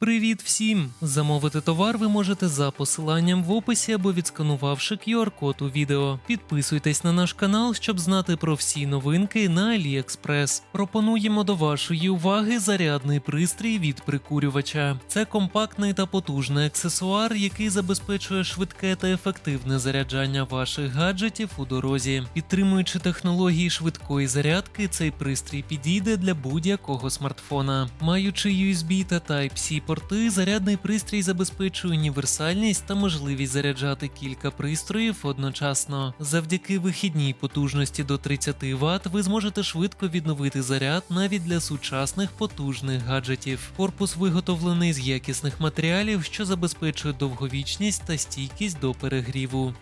Привіт всім! Замовити товар ви можете за посиланням в описі або відсканувавши QR-код у відео. Підписуйтесь на наш канал, щоб знати про всі новинки на AliExpress. Пропонуємо до вашої уваги зарядний пристрій від прикурювача. Це компактний та потужний аксесуар, який забезпечує швидке та ефективне заряджання ваших гаджетів у дорозі. Підтримуючи технології швидкої зарядки, цей пристрій підійде для будь-якого смартфона. Маючи USB та Type-C порти, зарядний пристрій забезпечує універсальність та можливість заряджати кілька пристроїв одночасно. Завдяки вихідній потужності до 30 Вт ви зможете швидко відновити заряд навіть для сучасних потужних гаджетів. Корпус виготовлений з якісних матеріалів, що забезпечує довговічність та стійкість до перегріву.